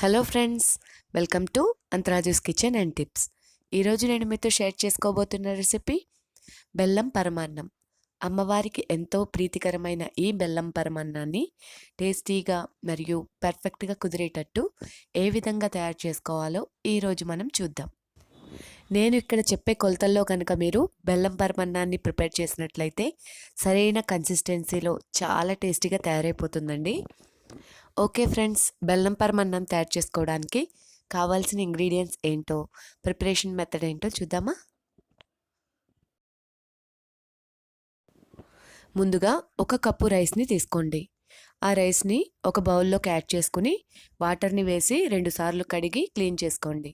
Hello friends welcome to Antharaju's kitchen and tips ఈరోజు నేను మీతో షేర్ చేసుకోబోతున్న రెసిపీ బెల్లం పరమాన్నం. అమ్మవారికి ఎంతో ప్రీతికరమైన ఈ బెల్లం పరమాన్నాన్ని టేస్టీగా మరియు పర్ఫెక్ట్గా కుదిరేటట్టు ఏ విధంగా తయారు చేసుకోవాలో ఈరోజు మనం చూద్దాం. నేను ఇక్కడ చెప్పే కొలతల్లో కనుక మీరు బెల్లం పరమాన్నాన్ని ప్రిపేర్ చేసినట్లయితే సరైన కన్సిస్టెన్సీలో చాలా టేస్టీగా తయారైపోతుందండి. ఓకే ఫ్రెండ్స్ బెల్లం పరమన్నం తయారు చేసుకోవడానికి కావాల్సిన ఇంగ్రీడియంట్స్ ఏంటో ప్రిపరేషన్ మెథడ్ ఏంటో చూద్దామా? ముందుగా ఒక కప్పు రైస్ని తీసుకోండి. ఆ రైస్ని ఒక బౌల్లోకి యాడ్ చేసుకుని వాటర్ని వేసి రెండుసార్లు కడిగి క్లీన్ చేసుకోండి.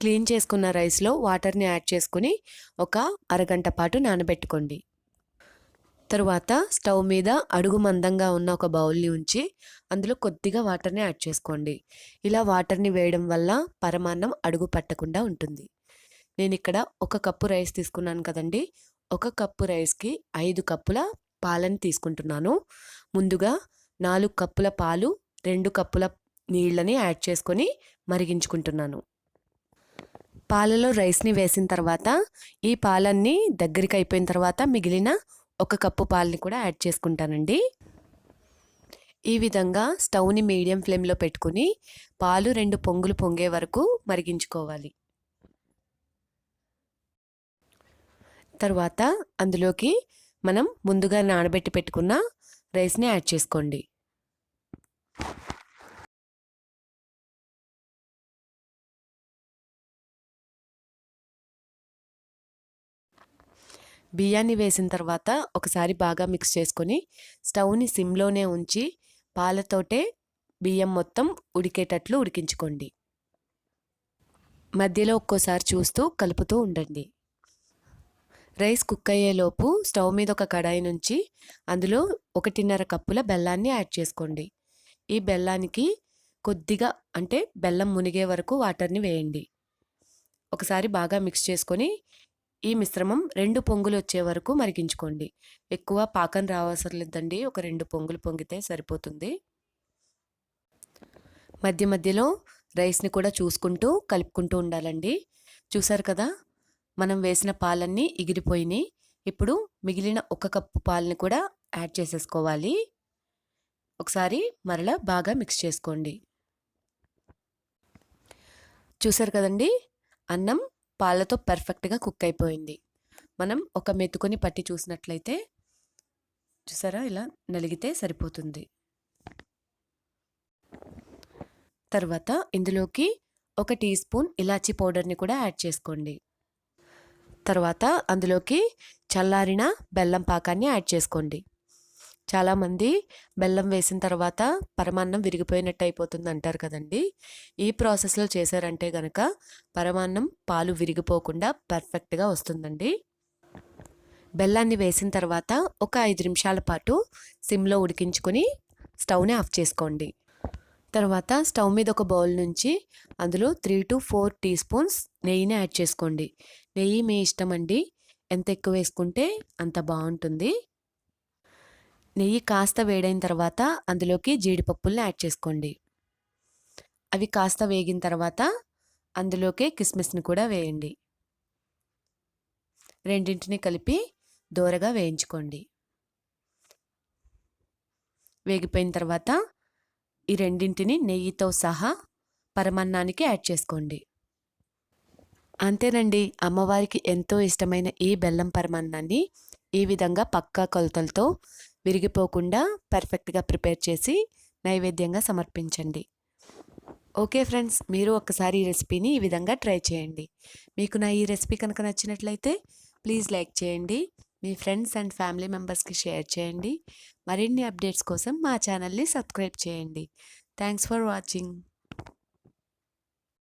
క్లీన్ చేసుకున్న రైస్లో వాటర్ని యాడ్ చేసుకుని ఒక అరగంట పాటు నానబెట్టుకోండి. తరువాత స్టవ్ మీద అడుగు మందంగా ఉన్న ఒక బౌల్ని ఉంచి అందులో కొద్దిగా వాటర్ని యాడ్ చేసుకోండి. ఇలా వాటర్ని వేయడం వల్ల పరమాన్నం అడుగు పట్టకుండా ఉంటుంది. నేను ఇక్కడ ఒక కప్పు రైస్ తీసుకున్నాను కదండి. ఒక కప్పు రైస్కి ఐదు కప్పుల పాలని తీసుకుంటున్నాను. ముందుగా నాలుగు కప్పుల పాలు రెండు కప్పుల నీళ్ళని యాడ్ చేసుకొని మరిగించుకుంటున్నాను. పాలలో రైస్ని వేసిన తర్వాత ఈ పాలన్నీ దగ్గరికి అయిపోయిన తర్వాత మిగిలిన ఒక కప్పు పాలని కూడా యాడ్ చేసుకుంటానండి. ఈ విధంగా స్టవ్ని మీడియం ఫ్లేమ్లో పెట్టుకుని పాలు రెండు పొంగులు పొంగే వరకు మరిగించుకోవాలి. తర్వాత అందులోకి మనం ముందుగా నానబెట్టి పెట్టుకున్న రైస్ని యాడ్ చేసుకోండి. బియ్యాన్ని వేసిన తర్వాత ఒకసారి బాగా మిక్స్ చేసుకొని స్టవ్ని సిమ్లోనే ఉంచి పాలతోటే బియ్యం మొత్తం ఉడికేటట్లు ఉడికించుకోండి. మధ్యలో ఒక్కోసారి చూస్తూ కలుపుతూ ఉండండి. రైస్ కుక్ అయ్యేలోపు స్టవ్ మీద ఒక కడాయి నుంచి అందులో ఒకటిన్నర కప్పుల బెల్లాన్ని యాడ్ చేసుకోండి. ఈ బెల్లానికి కొద్దిగా అంటే బెల్లం మునిగే వరకు వాటర్ని వేయండి. ఒకసారి బాగా మిక్స్ చేసుకొని ఈ మిశ్రమం రెండు పొంగులు వచ్చే వరకు మరిగించుకోండి. ఎక్కువ పాకం రావసరం లేదండి ఒక రెండు పొంగులు పొంగితే సరిపోతుంది. మధ్య మధ్యలో రైస్ని కూడా చూసుకుంటూ కలుపుకుంటూ ఉండాలండి. చూసారు కదా? మనం వేసిన పాలన్నీ ఎగిరిపోయినాయి ఇప్పుడు మిగిలిన ఒక కప్పు పాలని కూడా యాడ్ చేసేసుకోవాలి. ఒకసారి మరలా బాగా మిక్స్ చేసుకోండి. చూసారు కదండి? అన్నం పాలతో పర్ఫెక్ట్గా కుక్ అయిపోయింది మనం ఒక మెతుకొని పట్టి చూసినట్లయితే చూసారా ఇలా నలిగితే సరిపోతుంది. తర్వాత ఇందులోకి ఒక టీ స్పూన్ ఇలాచీ పౌడర్ని కూడా యాడ్ చేసుకోండి. తర్వాత అందులోకి చల్లారిన బెల్లం పాకాన్ని యాడ్ చేసుకోండి. చాలామంది బెల్లం వేసిన తర్వాత పరమాన్నం విరిగిపోయినట్టు అయిపోతుంది అంటారు కదండి. ఈ ప్రాసెస్లో చేశారంటే కనుక పరమాన్నం పాలు విరిగిపోకుండా పర్ఫెక్ట్గా వస్తుందండి. బెల్లాన్ని వేసిన తర్వాత ఒక ఐదు నిమిషాల పాటు సిమ్లో ఉడికించుకొని స్టవ్ని ఆఫ్ చేసుకోండి. తర్వాత స్టవ్ మీద ఒక బౌల్ నుంచి అందులో three to four teaspoons నెయ్యిని యాడ్ చేసుకోండి. నెయ్యి మీ ఇష్టం అండి ఎంత ఎక్కువ వేసుకుంటే అంత బాగుంటుంది. నెయ్యి కాస్త వేడైన తర్వాత అందులోకి జీడిపప్పుల్ని యాడ్ చేసుకోండి. అవి కాస్త వేగిన తర్వాత అందులోకి కిస్మిస్ని కూడా వేయండి. రెండింటిని కలిపి దోరగా వేయించుకోండి. వేగిపోయిన తర్వాత ఈ రెండింటిని నెయ్యితో సహా పరమాన్నానికి యాడ్ చేసుకోండి. అంతేనండి అమ్మవారికి ఎంతో ఇష్టమైన ఈ బెల్లం పరమాన్నాన్ని ఈ విధంగా పక్కా కొలతలతో విరిగిపోకుండా పర్ఫెక్ట్గా ప్రిపేర్ చేసి నైవేద్యంగా సమర్పించండి. ఓకే ఫ్రెండ్స్ మీరు ఒక్కసారి ఈ రెసిపీని ఈ విధంగా ట్రై చేయండి. మీకు నా ఈ రెసిపీ కనుక నచ్చినట్లయితే ప్లీజ్ లైక్ చేయండి మీ ఫ్రెండ్స్ అండ్ ఫ్యామిలీ మెంబర్స్కి షేర్ చేయండి మరిన్ని అప్డేట్స్ కోసం మా ఛానల్ని సబ్స్క్రైబ్ చేయండి. Thanks for watching.